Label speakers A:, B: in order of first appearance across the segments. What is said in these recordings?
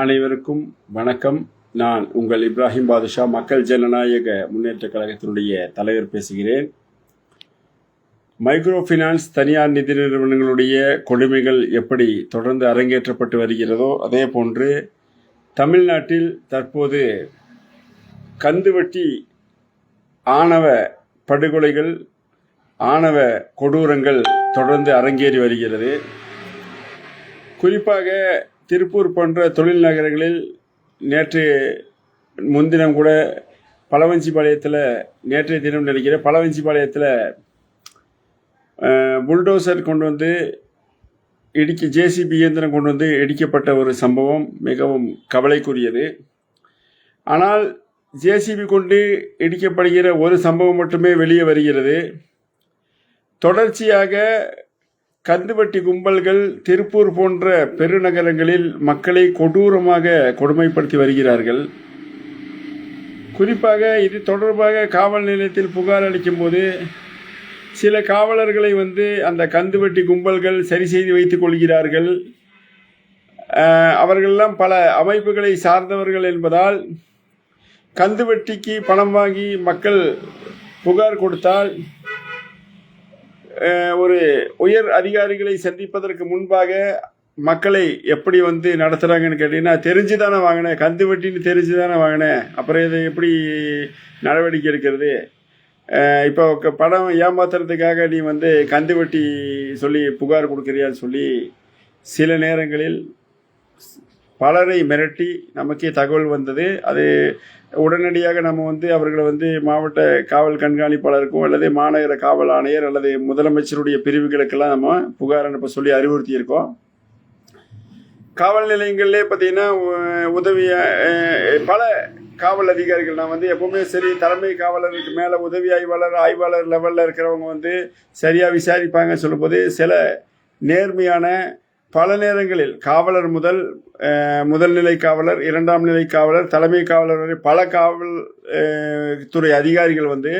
A: அனைவருக்கும் வணக்கம். நான் உங்கள் இப்ராஹிம் பாதுஷா மக்கள் ஜனநாயக முன்னேற்ற கழகத்தினுடைய தலைவர் பேசுகிறேன். மைக்ரோ ஃபினான்ஸ் தனியார் நிதி நிறுவனங்களுடைய கொடுமைகள் எப்படி தொடர்ந்து அரங்கேற்றப்பட்டு வருகிறதோ அதே போன்று தமிழ்நாட்டில் தற்போது கந்துவட்டி ஆணவ படுகொலைகள் ஆணவ கொடூரங்கள் தொடர்ந்து அரங்கேறி வருகிறது. குறிப்பாக திருப்பூர் போன்ற தொழில் நகரங்களில் நேற்று முன்தினம் கூட பழவஞ்சிபாளையத்தில் நேற்றைய தினம் நினைக்கிற பழவஞ்சிபாளையத்தில் புல்டோசர் கொண்டு வந்து இடிக்க ஜேசிபி இயந்திரம் கொண்டு வந்து இடிக்கப்பட்ட ஒரு சம்பவம் மிகவும் கவலைக்குரியது. ஆனால் ஜேசிபி கொண்டு இடிக்கப்படுகிற ஒரு சம்பவம் மட்டுமே வெளியே வருகிறது. தொடர்ச்சியாக கந்துவட்டி கும்பல்கள் திருப்பூர் போன்ற பெருநகரங்களில் மக்களை கொடூரமாக கொடுமைப்படுத்தி வருகிறார்கள். குறிப்பாக இது தொடர்பாக காவல் நிலையத்தில் புகார் அளிக்கும் போது சில காவலர்களை வந்து அந்த கந்துவட்டி கும்பல்கள் சரி செய்து வைத்துக் கொள்கிறார்கள். அவர்களெல்லாம் பல அமைப்புகளை சார்ந்தவர்கள் என்பதால் கந்துவட்டிக்கு பணம் வாங்கி மக்கள் புகார் கொடுத்தால் ஒரு உயர் அதிகாரிகளை சந்திப்பதற்கு முன்பாக மக்களை எப்படி வந்து நடத்துகிறாங்கன்னு கேட்டிங்கன்னா தெரிஞ்சு தானே வாங்கினேன் கந்து வெட்டின்னு தெரிஞ்சு தானே வாங்கினேன். அப்புறம் இதை எப்படி நடவடிக்கை எடுக்கிறது? இப்போ படம் ஏமாத்துறதுக்காக நீ வந்து கந்து வெட்டி சொல்லி புகார் கொடுக்குறியான்னு சொல்லி சில நேரங்களில் பலரை மிரட்டி நமக்கே தகவல் வந்தது. அது உடனடியாக நம்ம வந்து அவர்களை வந்து மாவட்ட காவல் கண்காணிப்பாளருக்கும் அல்லது மாநகர காவல் ஆணையர் அல்லது முதலமைச்சருடைய பிரிவுகளுக்கெல்லாம் நம்ம புகார் அனுப்ப சொல்லி அறிவுறுத்தியிருக்கோம். காவல் நிலையங்கள்லே பார்த்தீங்கன்னா உ- உதவி பல காவல் அதிகாரிகள் நான் வந்து எப்பவுமே சரி தலைமை காவலருக்கு மேலே உதவி ஆய்வாளர் ஆய்வாளர் லெவலில் இருக்கிறவங்க வந்து சரியாக விசாரிப்பாங்க சொல்லும்போது சில நேர்மையான பல நேரங்களில் காவலர் முதல் முதல் நிலை காவலர் இரண்டாம் நிலை காவலர் தலைமை காவலர் வரை பல காவல் துறை அதிகாரிகள் வந்து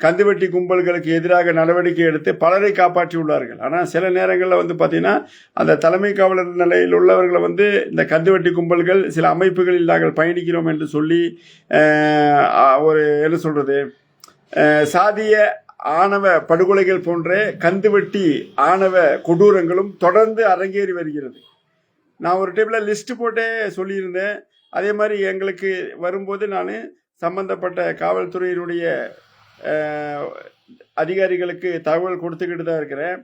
A: கந்துவட்டி கும்பல்களுக்கு எதிராக நடவடிக்கை எடுத்து பலரை காப்பாற்றியுள்ளார்கள். ஆனால் சில நேரங்களில் வந்து பார்த்தீங்கன்னா அந்த தலைமை காவலர் நிலையில் உள்ளவர்களை வந்து இந்த கந்துவட்டி கும்பல்கள் சில அமைப்புகளில் நாங்கள் பயணிக்கிறோம் என்று சொல்லி ஒரு என்ன சொல்கிறது சாதிய ஆணவ படுகொலைகள் போன்ற கந்துவெட்டி ஆணவ கொடூரங்களும் தொடர்ந்து அரங்கேறி வருகிறது. நான் ஒரு டைமில் லிஸ்ட் போட்டே சொல்லியிருந்தேன். அதே மாதிரி எங்களுக்கு வரும்போது நான் சம்பந்தப்பட்ட காவல்துறையினுடைய அதிகாரிகளுக்கு தகவல் கொடுத்துக்கிட்டு தான் இருக்கிறேன்.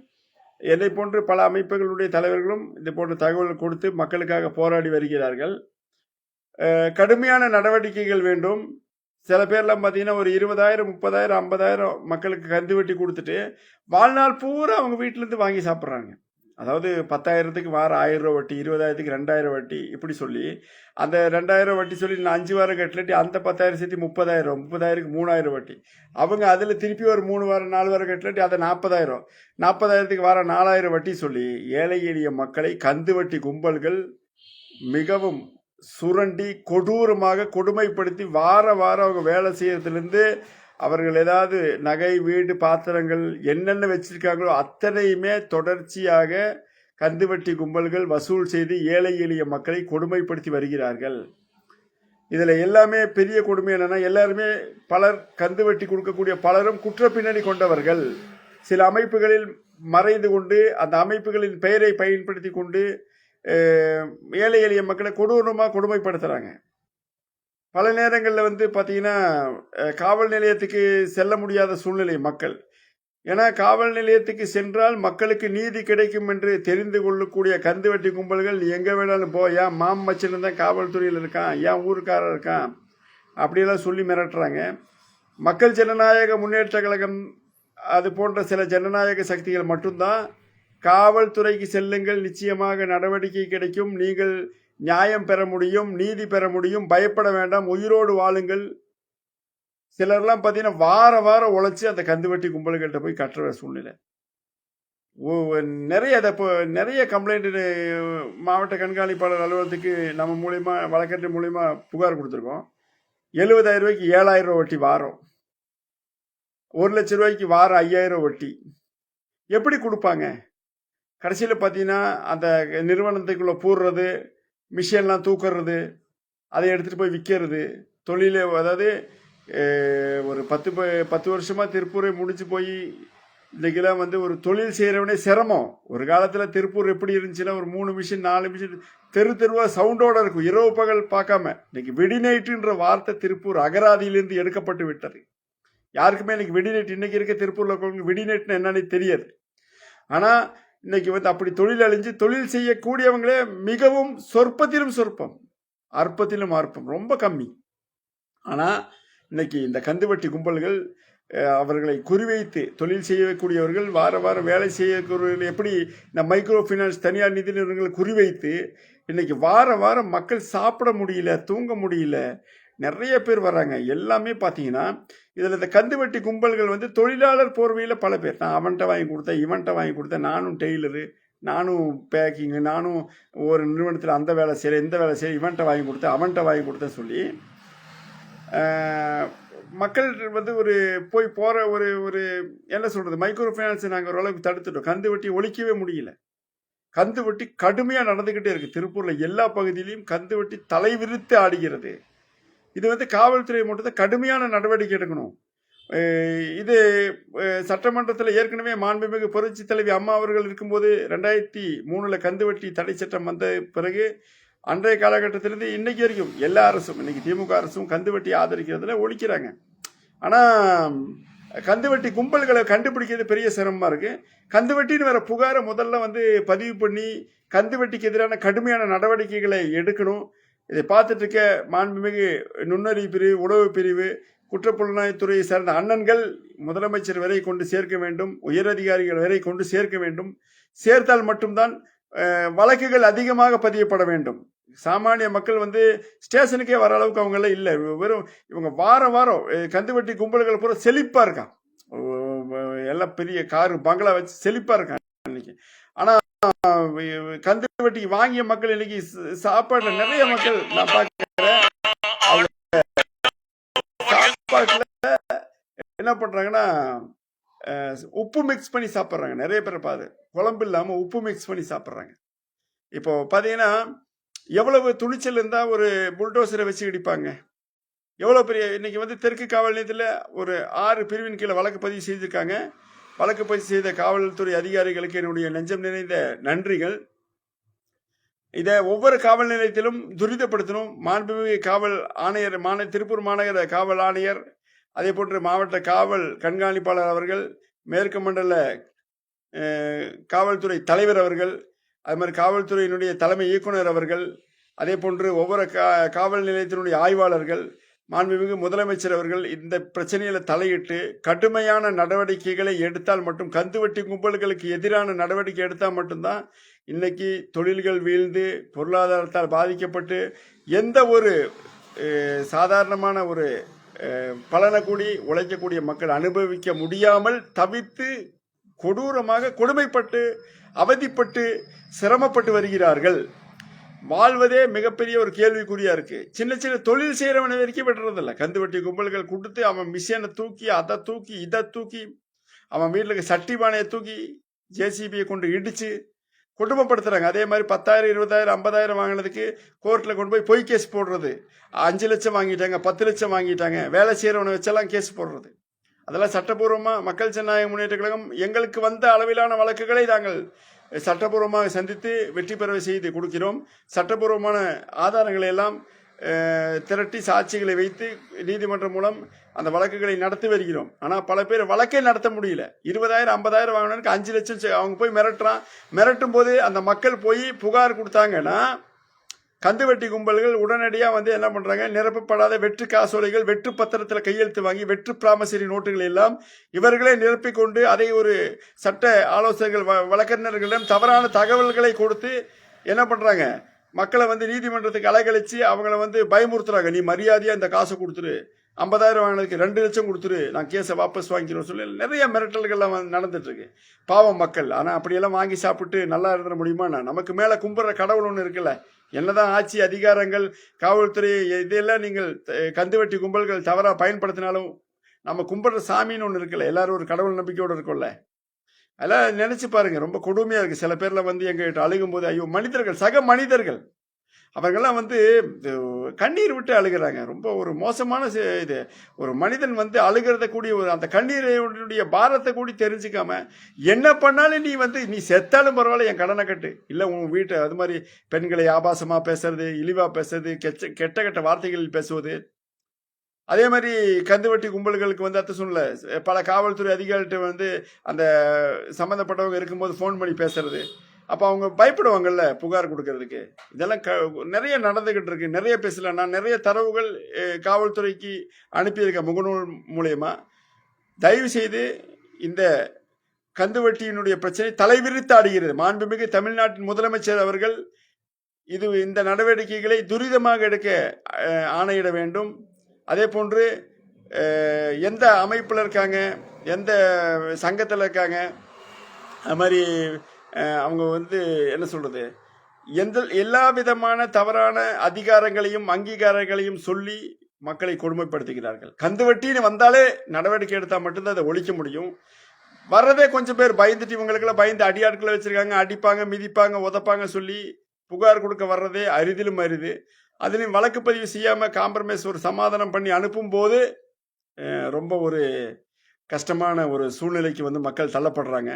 A: என்னை போன்று பல அமைப்புகளுடைய தலைவர்களும் இது போன்ற தகவல் கொடுத்து மக்களுக்காக போராடி வருகிறார்கள். கடுமையான நடவடிக்கைகள் வேண்டும். சில பேர்லாம் பார்த்தீங்கன்னா ஒரு இருபதாயிரம் முப்பதாயிரம் ஐம்பதாயிரம் மக்களுக்கு கந்து வெட்டி கொடுத்துட்டு வாழ்நாள் பூரா அவங்க வீட்டிலேருந்து வாங்கி சாப்பிட்றாங்க. அதாவது பத்தாயிரத்துக்கு வாரம் ஆயிரம் ரூபா வட்டி இருபதாயிரத்துக்கு ரெண்டாயிரம் வட்டி இப்படி சொல்லி அந்த ரெண்டாயிரம் வட்டி சொல்லி நான் அஞ்சு வாரம் கட்டலட்டி அந்த பத்தாயிரம் சேர்த்து முப்பதாயிரம் முப்பதாயிரத்துக்கு மூணாயிரம் வட்டி. அவங்க அதில் திருப்பி ஒரு மூணு வாரம் நாலு வாரம் கட்டலட்டி அதை நாற்பதாயிரம் நாற்பதாயிரத்துக்கு வாரம் நாலாயிரம் வட்டி சொல்லி ஏழை எளிய மக்களை கந்து வட்டி கும்பல்கள் மிகவும் சுரண்டி கொடூரமாக கொடுமைப்படுத்தி வார வாரம் அவங்க வேலை செய்யறதுலேருந்து அவர்கள் ஏதாவது நகை வீடு பாத்திரங்கள் என்னென்ன வச்சுருக்காங்களோ அத்தனையுமே தொடர்ச்சியாக கந்துவட்டி கும்பல்கள் வசூல் செய்து ஏழை எளிய மக்களை கொடுமைப்படுத்தி வருகிறார்கள். இதில் எல்லாமே பெரிய கொடுமை என்னென்னா எல்லாருமே பலர் கந்து வெட்டி கொடுக்கக்கூடிய பலரும் குற்ற பின்னணி கொண்டவர்கள். சில அமைப்புகளில் மறைந்து கொண்டு அந்த அமைப்புகளின் பெயரை பயன்படுத்தி கொண்டு ஏழை எளிய மக்களை கொடூரமாக கொடுமைப்படுத்துகிறாங்க பல நேரங்களில் வந்து பார்த்தீங்கன்னா காவல் நிலையத்துக்கு செல்ல முடியாத சூழ்நிலை மக்கள். ஏன்னா காவல் நிலையத்துக்கு சென்றால் மக்களுக்கு நீதி கிடைக்கும் என்று தெரிந்து கொள்ளக்கூடிய கந்து வெட்டி கும்பல்கள் எங்கே வேணாலும் போ ஏன் மாம் மச்சன் தான் காவல்துறையில் இருக்கான்? ஏன் ஊருக்காரர் இருக்கான்? அப்படியெல்லாம் சொல்லி மிரட்டுறாங்க. மக்கள் ஜனநாயக முன்னேற்ற கழகம் அது போன்ற சில ஜனநாயக சக்திகள் மட்டும்தான் காவல்துறைக்கு செல்லுங்கள். நிச்சயமாக நடவடிக்கை கிடைக்கும். நீங்கள் நியாயம் பெற முடியும் நீதி பெற முடியும். பயப்பட வேண்டாம். உயிரோடு வாழுங்கள். சிலர்லாம் பார்த்தீங்கன்னா வார வாரம் உழைச்சி அந்த கந்துவட்டி கும்பல்கள்கிட்ட போய் கட்டுற சூழ்நிலை. நிறைய அதை இப்போ நிறைய கம்ப்ளைண்ட் மாவட்ட கண்காணிப்பாளர் அலுவலகத்துக்கு நம்ம மூலியமா வழக்கறிஞர் மூலியமா புகார் கொடுத்துருக்கோம். எழுபதாயிரம் ரூபாய்க்கு ஏழாயிரம் ரூபா வட்டி வாரம். ஒரு லட்ச ரூபாய்க்கு வாரம் ஐயாயிரம் வட்டி. எப்படி கொடுப்பாங்க? கடைசியில் பார்த்தீங்கன்னா அந்த நிறுவனத்துக்குள்ளே போடுறது மிஷின்லாம் தூக்குறது அதை எடுத்துகிட்டு போய் விற்கிறது தொழில் அதாவது ஒரு பத்து ப- பத்து வருஷமாக திருப்பூரை முடிச்சு போய் இன்றைக்கெல்லாம் வந்து ஒரு தொழில் செய்கிறவனே சிரமம். ஒரு காலத்தில் திருப்பூர் எப்படி இருந்துச்சுன்னா ஒரு மூணு மிஷின் நாலு மிஷின் தெரு தெருவாக சவுண்டோடு இருக்கும். இரவு பகல் பார்க்காம. இன்றைக்கி வெடிநைட்டுன்ற வார்த்தை திருப்பூர் அகராதியிலிருந்து எடுக்கப்பட்டு விட்டது. யாருக்குமே இன்னைக்கு வெடிநைட் இன்றைக்கி இருக்க திருப்பூரில் இருக்கவங்க வெடிநைட்னு என்னன்னு தெரியாது. ஆனால் இன்னைக்கு வந்து அப்படி தொழில் அழிஞ்சு தொழில் செய்யக்கூடியவங்களே மிகவும் சொற்பத்திலும் சொற்பம் அற்பத்திலும் அற்பம் ரொம்ப கம்மி. ஆனால் இன்னைக்கு இந்த கந்துவட்டி கும்பல்கள் அவர்களை குறிவைத்து தொழில் செய்யக்கூடியவர்கள் வார வாரம் வேலை செய்யக்கூடியவர்கள் எப்படி இந்த மைக்ரோ ஃபைனான்ஸ் தனியார் நிதி நிறுவனங்களை குறிவைத்து இன்னைக்கு வார வாரம் மக்கள் சாப்பிட முடியல தூங்க முடியல நிறைய பேர் வராங்க. எல்லாமே பார்த்தீங்கன்னா இதில் இந்த கந்துவட்டி கும்பல்கள் வந்து தொழிலாளர் போர்வையில் பல பேர். நான் அவன்கிட்ட வாங்கி கொடுத்தேன் இவன்கிட்ட வாங்கி கொடுத்தேன். நானும் டெய்லரு நானும் பேக்கிங்கு நானும் ஒரு நிறுவனத்தில் அந்த வேலை செய்கிறேன் இந்த வேலை செய்கிறேன் இவன்கிட்ட வாங்கி கொடுத்தேன் அவன்கிட்ட வாங்கி கொடுத்தேன் சொல்லி மக்கள் வந்து ஒரு போய் போகிற ஒரு ஒரு என்ன சொல்கிறது மைக்ரோ ஃபைனான்ஸை நாங்கள் ஓரளவுக்கு தடுத்துட்டோம். கந்து வட்டி ஒழிக்கவே முடியல. கந்து வட்டி கடுமையாக நடந்துக்கிட்டே இருக்குது திருப்பூரில் எல்லா பகுதியிலையும் கந்து வட்டி தலைவிரித்து ஆடுகிறது. இது வந்து காவல்துறை மட்டும் கடுமையான நடவடிக்கை எடுக்கணும். இது சட்டமன்றத்தில் ஏற்கனவே மாண்புமிகு புரட்சி தலைவி அம்மா அவர்கள் இருக்கும்போது ரெண்டாயிரத்தி மூணில் கந்துவட்டி தடை சட்டம் வந்த பிறகு அன்றைய காலகட்டத்திலிருந்து இன்னைக்கு வரைக்கும் எல்லா அரசும் இன்னைக்கு திமுக அரசும் கந்துவட்டி ஆதரிக்கிறதுல ஒழிக்கிறாங்க. ஆனால் கந்துவட்டி கும்பல்களை கண்டுபிடிக்கிறது பெரிய சிரமமாக இருக்குது கந்துவட்டின்னு வேற புகாரை முதல்ல வந்து பதிவு பண்ணி கந்துவட்டிக்கு எதிரான கடுமையான நடவடிக்கைகளை எடுக்கணும். இதை பார்த்துட்டு இருக்க மாண்புமிகு நுண்ணறிவு பிரிவு உளவு பிரிவு குற்றப்புலனாய்த்துறையை சேர்ந்த அண்ணன்கள் முதலமைச்சர் வரை கொண்டு சேர்க்க வேண்டும் உயரதிகாரிகள் வரை கொண்டு சேர்க்க வேண்டும். சேர்த்தால் மட்டும்தான் வழக்குகள் அதிகமாக பதியப்பட வேண்டும். சாமானிய மக்கள் வந்து ஸ்டேஷனுக்கே வர அளவுக்கு அவங்க எல்லாம் இல்லை வெறும் இவங்க வாரம் வாரம் கந்துவட்டி கும்பல்கள் பூரா செழிப்பாக இருக்கான். எல்லாம் பெரிய காரு பங்களா வச்சு செழிப்பாக இருக்கான் இன்னைக்கு. ஆனால் கந்து வட்டி வாங்கிய மக்கள் இன்னைக்கு சாப்பாடுல நிறைய மக்கள் நான் பார்க்கிறேன். சாப்பாட்டுல என்ன பண்றாங்கன்னா உப்பு மிக்ஸ் பண்ணி சாப்பிட்றாங்க. நிறைய பேர் பாது குழம்பு இல்லாம உப்பு மிக்ஸ் பண்ணி சாப்பிட்றாங்க. இப்போ பாத்தீங்கன்னா எவ்வளவு துணிச்சல் இருந்தா ஒரு புல்டோசரை வச்சு இடிப்பாங்க. எவ்வளோ பெரிய இன்னைக்கு வந்து தெற்கு காவல் நிலையத்தில் ஒரு ஆறு பிரிவின் கீழே வழக்கு பதிவு செய்திருக்காங்க. வழக்கு பதிவு செய்த காவல்துறை அதிகாரிகளுக்கு என்னுடைய நெஞ்சம் நிறைந்த நன்றிகள். இதை ஒவ்வொரு காவல் நிலையத்திலும் துரிதப்படுத்தணும். மாண்புமிகு காவல் ஆணையர் மாந திருப்பூர் மாநகர காவல் ஆணையர் அதே போன்று மாவட்ட காவல் கண்காணிப்பாளர் அவர்கள் மேற்கு மண்டல காவல்துறை தலைவர் அவர்கள் அது மாதிரி காவல்துறையினுடைய தலைமை இயக்குனர் அவர்கள் அதே போன்று ஒவ்வொரு கா காவல் நிலையத்தினுடைய ஆய்வாளர்கள் மாண்புமிகு முதலமைச்சர் அவர்கள் இந்த பிரச்சனையில தலையிட்டு கடுமையான நடவடிக்கைகளை எடுத்தால் மட்டும் கந்துவட்டி கும்பல்களுக்கு எதிரான நடவடிக்கை எடுத்தால் மட்டும்தான் இன்னைக்கு தொழில்கள் வீழ்ந்து பொருளாதாரத்தால் பாதிக்கப்பட்டு எந்த ஒரு சாதாரணமான ஒரு பலனை கூடி உழைக்கக்கூடிய மக்கள் அனுபவிக்க முடியாமல் தவித்து கொடூரமாக கொடுமைப்பட்டு அவதிப்பட்டு சிரமப்பட்டு வருகிறார்கள். வாழ்வதே மிகப்பெரிய ஒரு கேள்விக்குறியா இருக்கு. சின்ன சின்ன தொழில் செய்கிறவனை வரைக்கும் விடுறதில்ல. கந்துவட்டி கும்பல்கள் கொடுத்து அவன் மிஷினை தூக்கி அதை தூக்கி இதை தூக்கி அவன் வீட்டில் இருக்க சட்டி பானையை தூக்கி ஜேசிபியை கொண்டு இடிச்சு குடும்பப்படுத்துறாங்க அதே மாதிரி பத்தாயிரம் இருபதாயிரம் ஐம்பதாயிரம் வாங்கினதுக்கு கோர்ட்டில் கொண்டு போய் பொய் கேஸ் போடுறது. அஞ்சு லட்சம் வாங்கிட்டாங்க பத்து லட்சம் வாங்கிட்டாங்க. வேலை செய்கிறவனை வச்செல்லாம் கேஸ் போடுறது. அதெல்லாம் சட்டப்பூர்வமாக மக்கள் ஜனநாயக முன்னேற்ற கழகம் எங்களுக்கு வந்த அளவிலான வழக்குகளை நாங்கள் சட்டபூர்வமாக சந்தித்து வெற்றி பெறவை செய்து கொடுக்கிறோம். சட்டபூர்வமான ஆதாரங்களை எல்லாம் திரட்டி சாட்சிகளை வைத்து நீதிமன்றம் மூலம் அந்த வழக்குகளை நடத்தி வருகிறோம். ஆனால் பல பேர் வழக்கே நடத்த முடியல. இருபதாயிரம் ஐம்பதாயிரம் வாங்கினதுக்கு அஞ்சு லட்சம் அவங்க போய் மிரட்டுறான். மிரட்டும் போது அந்த மக்கள் போய் புகார் கொடுத்தாங்கன்னா கந்துவட்டி கும்பல்கள் உடனடியாக வந்து என்ன பண்ணுறாங்க நிரப்பப்படாத வெற்று காசோலைகள் வெற்று பத்திரத்தில் கையெழுத்து வாங்கி வெற்று பிராமசரி நோட்டுகள் எல்லாம் இவர்களே நிரப்பிக்கொண்டு அதை ஒரு சட்ட ஆலோசகர்கள் வ- வழக்கறிஞர்களிடம் தவறான தகவல்களை கொடுத்து என்ன பண்ணுறாங்க மக்களை வந்து நீதிமன்றத்துக்கு அலைகழிச்சு அவங்கள வந்து பயமுறுத்துறாங்க. நீ மரியாதையாக இந்த காசை கொடுத்துரு. ஐம்பதாயிரம் வாங்கினதுக்கு ரெண்டு லட்சம் கொடுத்துரு. நான் கேஸை வாபஸ் வாங்கிக்கிறோம் சொல்லி நிறைய மிரட்டல்கள்லாம் வந்து நடந்துட்டுருக்கு. பாவம் மக்கள். ஆனால் அப்படியெல்லாம் வாங்கி சாப்பிட்டு நல்லா இருந்துட முடியுமா நமக்கு மேலே கும்பிட்ற கடவுள் ஒன்று இருக்குல்ல. என்னதான் ஆட்சி அதிகாரங்கள் காவல்துறை இதெல்லாம் நீங்கள் கந்துவட்டி கும்பல்கள் தவறாக பயன்படுத்தினாலும் நம்ம கும்பிட்ற சாமின்னு ஒன்று இருக்குல்ல எல்லாரும் ஒரு கடவுள் நம்பிக்கையோடு இருக்கும்ல. அதெல்லாம் நினச்சி பாருங்கள் ரொம்ப கொடுமையாக இருக்குது சில பேரில் வந்து எங்கள்கிட்ட அழுகும்போது ஐயோ மனிதர்கள் சக மனிதர்கள். அவர்கள்லாம் வந்து கண்ணீர் விட்டு அழுகிறாங்க. ரொம்ப ஒரு மோசமான இது. ஒரு மனிதன் வந்து அழுகிறத கூடிய ஒரு அந்த கண்ணீரையுடைய பாரத்தை கூடி தெரிஞ்சுக்காம என்ன பண்ணாலும் நீ வந்து நீ செத்தாலும் பரவாயில்ல என் கடனை கட்டு. இல்லை உன் வீட்டை அது மாதிரி பெண்களை ஆபாசமாக பேசுறது இழிவாக பேசுறது கெச்ச கெட்ட கெட்ட வார்த்தைகள் பேசுவது. அதே மாதிரி கந்துவட்டி கும்பல்களுக்கு வந்து அத்தை சொல்லல. பல காவல்துறை அதிகாரிகிட்ட வந்து அந்த சம்மந்தப்பட்டவங்க இருக்கும்போது ஃபோன் பண்ணி பேசுறது. அப்போ அவங்க பயப்படுவாங்கல்ல புகார் கொடுக்கறதுக்கு? இதெல்லாம் க நிறைய நடந்துக்கிட்டு இருக்கு. நிறைய பேசல. நான் நிறைய தரவுகள் காவல்துறைக்கு அனுப்பியிருக்கேன் முகநூல் மூலயமா. தயவு செய்து இந்த கந்துவட்டியினுடைய பிரச்சனை தலைவிரித்து ஆடுகிறது. மாண்புமிகு தமிழ்நாட்டின் முதலமைச்சர் அவர்கள் இது இந்த நடவடிக்கைகளை துரிதமாக எடுக்க ஆணையிட வேண்டும். அதே போன்று எந்த அமைப்பில் இருக்காங்க? எந்த சங்கத்தில் இருக்காங்க? அது மாதிரி அவங்க வந்து என்ன சொல்கிறது எந்த எல்லா விதமான தவறான அதிகாரங்களையும் அங்கீகாரங்களையும் சொல்லி மக்களை கொடுமைப்படுத்துகிறார்கள். கந்துவட்டின்னு வந்தாலே நடவடிக்கை எடுத்தால் மட்டும்தான் அதை ஒழிக்க முடியும். வர்றதே கொஞ்சம் பேர் பயந்துட்டு இவங்களுக்கெல்லாம் பயந்து அடியாட்களை வச்சிருக்காங்க அடிப்பாங்க மிதிப்பாங்க உதைப்பாங்க சொல்லி புகார் கொடுக்க வர்றதே அரிதிலும் அரிது. அதுலேயும் வழக்கு பதிவு செய்யாமல் காம்ப்ரமைஸ் ஒரு சமாதானம் பண்ணி அனுப்பும்போது போது ரொம்ப ஒரு கஷ்டமான ஒரு சூழ்நிலைக்கு வந்து மக்கள் தள்ளப்படுறாங்க.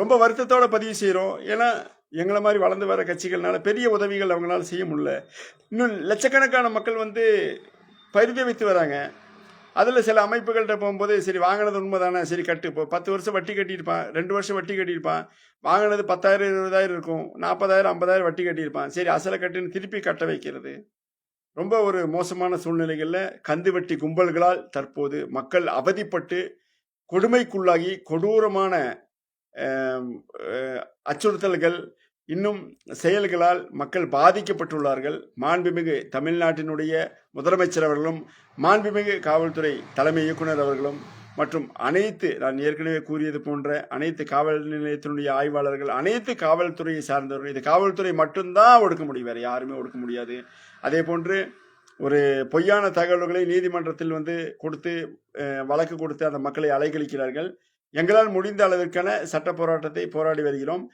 A: ரொம்ப வருத்தத்தோட பதிவு செய்கிறோம் ஏன்னா எங்களை மாதிரி வளர்ந்து வர கட்சிகள்னால பெரிய உதவிகள் அவங்களால செய்ய முடியல. இன்னும் லட்சக்கணக்கான மக்கள் வந்து பரிதவித்து வராங்க. அதில் சில அமைப்புகள்கிட்ட போகும்போது சரி வாங்கினது உண்மைதானே? சரி கட்டு. இப்போ பத்து வருஷம் வட்டி கட்டியிருப்பான். ரெண்டு வருஷம் வட்டி கட்டியிருப்பான். வாங்கினது பத்தாயிரம் இருபதாயிரம் இருக்கும். நாற்பதாயிரம் ஐம்பதாயிரம் வட்டி கட்டியிருப்பான். சரி அசலை கட்டுன்னு திருப்பி கட்ட வைக்கிறது. ரொம்ப ஒரு மோசமான சூழ்நிலைகளில் கந்து வட்டி கும்பல்களால் தற்போது மக்கள் அவதிப்பட்டு கொடுமைக்குள்ளாகி கொடூரமான அச்சுறுத்தல்கள் இன்னும் செயல்களால் மக்கள் பாதிக்கப்பட்டுள்ளார்கள். மாண்புமிகு தமிழ்நாட்டினுடைய முதலமைச்சர் அவர்களும் மாண்புமிகு காவல்துறை தலைமை இயக்குனர் அவர்களும் மற்றும் அனைத்து நான் ஏற்கனவே கூறியது போன்ற அனைத்து காவல் நிலையத்தினுடைய ஆய்வாளர்கள் அனைத்து காவல்துறையை சார்ந்தவர்கள் இது காவல்துறை மட்டும்தான் ஒடுக்க முடியும் வேறு யாருமே ஒடுக்க முடியாது. அதே போன்று ஒரு பொய்யான தகவல்களை நீதிமன்றத்தில் வந்து கொடுத்து வழக்கு கொடுத்து அந்த மக்களை அலைகழிக்கிறார்கள். எங்களால் முடிந்த அளவிற்கான சட்ட போராட்டத்தை போராடி வருகிறோம்.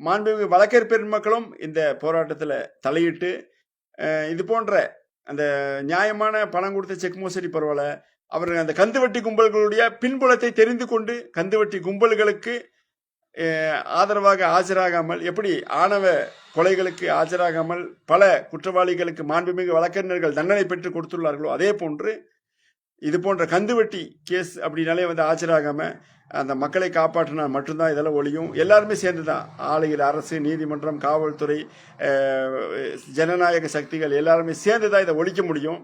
A: மாண்புமிகு வழக்கற் பெருமக்களும் இந்த போராட்டத்தில் தலையிட்டு இது போன்ற அந்த நியாயமான பணம் கொடுத்த செக் மோசடி பரவாயில்ல அவர்கள் அந்த கந்துவட்டி கும்பல்களுடைய பின்புலத்தை தெரிந்து கொண்டு கந்துவட்டி கும்பல்களுக்கு ஆதரவாக ஆஜராகாமல் எப்படி ஆணவ கொலைகளுக்கு ஆஜராகாமல் பல குற்றவாளிகளுக்கு மாண்புமிகு வழக்கறிஞர்கள் தண்டனை பெற்று கொடுத்துள்ளார்களோ அதே போன்று இது போன்ற கந்துவட்டி கேஸ் அப்படின்னாலே வந்து ஆஜராகாமல் அந்த மக்களை காப்பாற்றினா மட்டும்தான் இதெல்லாம் ஒழியும். எல்லாருமே சேர்ந்து தான் ஆலையில் அரசு நீதிமன்றம் காவல்துறை ஜனநாயக சக்திகள் எல்லாருமே சேர்ந்து தான் இதை ஒழிக்க முடியும்.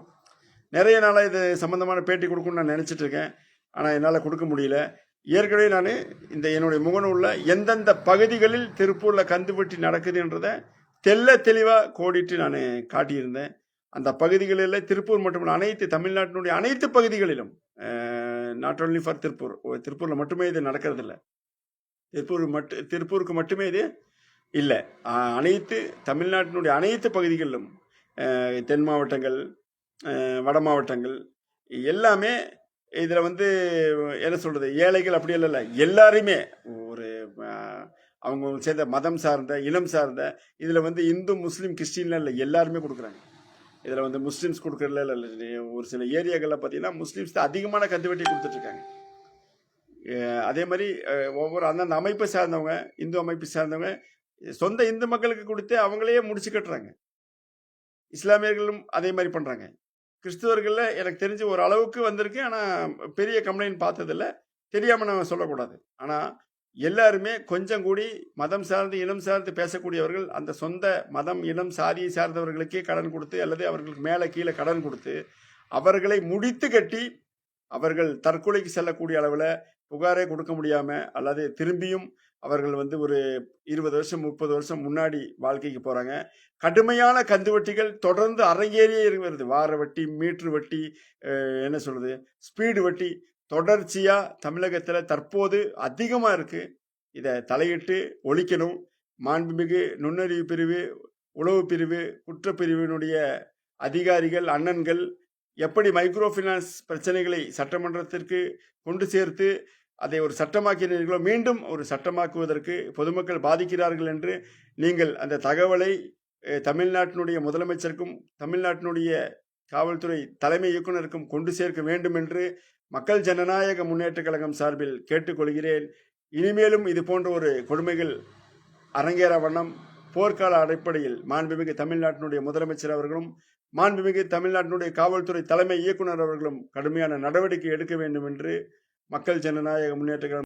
A: நிறைய நாளாக இது சம்மந்தமான பேட்டி கொடுக்கணும்னு நான் நினச்சிட்டு இருக்கேன். ஆனால் என்னால் கொடுக்க முடியல. ஏற்கனவே நான் இந்த என்னுடைய முகநூலில் எந்தெந்த பகுதிகளில் திருப்பூரில் கந்து வெட்டி நடக்குதுன்றதை தெல்ல தெளிவாக கோடிட்டு நான் காட்டியிருந்தேன். அந்த பகுதிகளில் திருப்பூர் மட்டுமல்ல அனைத்து தமிழ்நாட்டினுடைய அனைத்து பகுதிகளிலும் நாட் ஓன்லி ஃபார் திருப்பூர் திருப்பூரில் மட்டுமே இது நடக்கிறதில்ல. திருப்பூர் மட்டு திருப்பூருக்கு மட்டுமே இது இல்லை. அனைத்து தமிழ்நாட்டினுடைய அனைத்து பகுதிகளிலும் தென் மாவட்டங்கள் வட மாவட்டங்கள் எல்லாமே இதில் வந்து என்ன சொல்கிறது ஏழைகள் அப்படி இல்லை. இல்லை ஒரு அவங்க சேர்ந்த மதம் சார்ந்த இனம் சார்ந்த இதில் வந்து இந்து முஸ்லீம் கிறிஸ்டின்லாம் இல்லை. எல்லாருமே கொடுக்குறாங்க. இதில் வந்து முஸ்லீம்ஸ் கொடுக்குறதுல இல்லை ஒரு சில ஏரியாக்களில் பார்த்தீங்கன்னா முஸ்லீம்ஸ் தான் அதிகமான கந்துவட்டி கொடுத்துட்ருக்காங்க. அதே மாதிரி ஒவ்வொரு அந்தந்த அமைப்பை சார்ந்தவங்க இந்து அமைப்பை சார்ந்தவங்க சொந்த இந்து மக்களுக்கு கொடுத்து அவங்களையே முடிச்சு கட்டுறாங்க. இஸ்லாமியர்களும் அதே மாதிரி பண்ணுறாங்க கிறிஸ்துவர்களில் எனக்கு தெரிஞ்சு ஒரு அளவுக்கு வந்திருக்கு. ஆனால் பெரிய கம்ப்ளைண்ட் பார்த்ததில்ல. தெரியாமல் நான் சொல்லக்கூடாது. ஆனால் எல்லாருமே கொஞ்சம் கூடி மதம் சார்ந்து இனம் சார்ந்து பேசக்கூடியவர்கள் அந்த சொந்த மதம் இனம் சாதியை சார்ந்தவர்களுக்கே கடன் கொடுத்து அல்லது அவர்களுக்கு மேலே கீழே கடன் கொடுத்து அவர்களை முடித்து கட்டி அவர்கள் தற்கொலைக்கு செல்லக்கூடிய அளவில் புகாரே கொடுக்க முடியாமல் அல்லது திரும்பியும் அவர்கள் வந்து ஒரு இருபது வருஷம் முப்பது வருஷம் முன்னாடி வாழ்க்கைக்கு போகிறாங்க கடுமையான கந்துவட்டிகள் தொடர்ந்து அரங்கேறியே வருது. வார வட்டி மீட்ரு வட்டி என்ன சொல்கிறது ஸ்பீடு வட்டி தொடர்ச்சியாக தமிழகத்தில் தற்போது அதிகமாக இருக்குது இதை தலையிட்டு ஒழிக்கணும். மாண்புமிகு நுண்ணறிவு பிரிவு உளவு பிரிவு குற்றப்பிரிவினுடைய அதிகாரிகள் அண்ணன்கள் எப்படி மைக்ரோ ஃபினான்ஸ் பிரச்சனைகளை சட்டமன்றத்திற்கு கொண்டு சேர்த்து அதை ஒரு சட்டமாக்கினீர்களோ மீண்டும் ஒரு சட்டமாக்குவதற்கு பொதுமக்கள் பாதிக்கிறார்கள் என்று நீங்கள் அந்த தகவலை தமிழ்நாட்டினுடைய முதலமைச்சருக்கும் தமிழ்நாட்டினுடைய காவல்துறை தலைமை இயக்குனருக்கும் கொண்டு சேர்க்க வேண்டும் என்று மக்கள் ஜனநாயக முன்னேற்றக் கழகம் சார்பில் கேட்டுக்கொள்கிறேன். இனிமேலும் இது போன்ற ஒரு கொடுமைகள் அரங்கேற வண்ணம் போர்க்கால அடிப்படையில் மாண்புமிகு தமிழ்நாட்டினுடைய முதலமைச்சர் அவர்களும் மாண்புமிகு தமிழ்நாட்டினுடைய காவல்துறை தலைமை இயக்குனர் அவர்களும் கடுமையான நடவடிக்கை எடுக்க வேண்டும் என்று மக்கள் ஜனநாயக முன்னேற்ற கழகம்